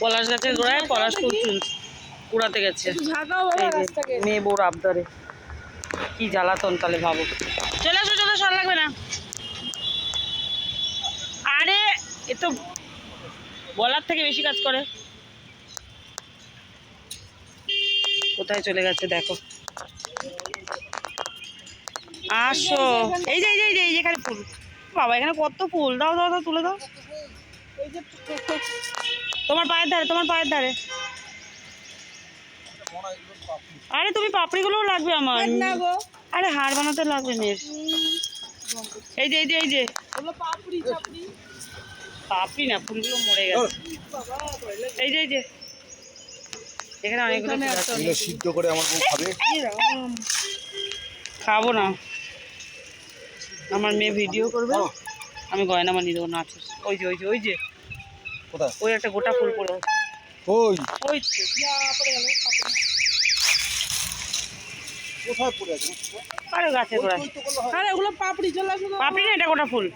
পলাশ গাছের গোড়ায় পলাশ ফুল কুড়াতে গেছে। মেয়ে বউর আবদারে কি জ্বালাতন তাহলে ভাবো। চলে আসো চলে সর লাগবে না। আরে এ তো বলার থেকে বেশি কাজ করে। কোথায় চলে গেছে দেখো। আসো। এই যে এই যে এই যে এখানে ফুল। বাবা এখানে কত ফুল? দাও দাও দাও তুলে দাও। তোমার পায়ের ধারে তোমার পায়ের ধারে। আরে তুমি পাপড়িগুলোও লাগবে আমার। আরে হাড় বানাতে লাগবে মেয়ের। এই যে এই যে এই যে। পাপড়ি না ফুলগুলো মরে গেছে। এই যে এই যে। এখানে অনেকগুলো ফুল আছে। এগুলো সিদ্ধ করে আমার বউ খাবে? খাব না। আমার মেয়ে ভিডিও করবে। আমি গয়না বানিয়ে দেবো নাচ ওই যে ওই যে ওই যে। কোথায়? ওই একটা গোটা ফুল পড়ে ওই। ওই। কোথায় পড়ে আছে? আরে গোড়ায়। আরে ওগুলো পাপড়ি চলে আসো পাপড়ি না এটা গোটা ফুল।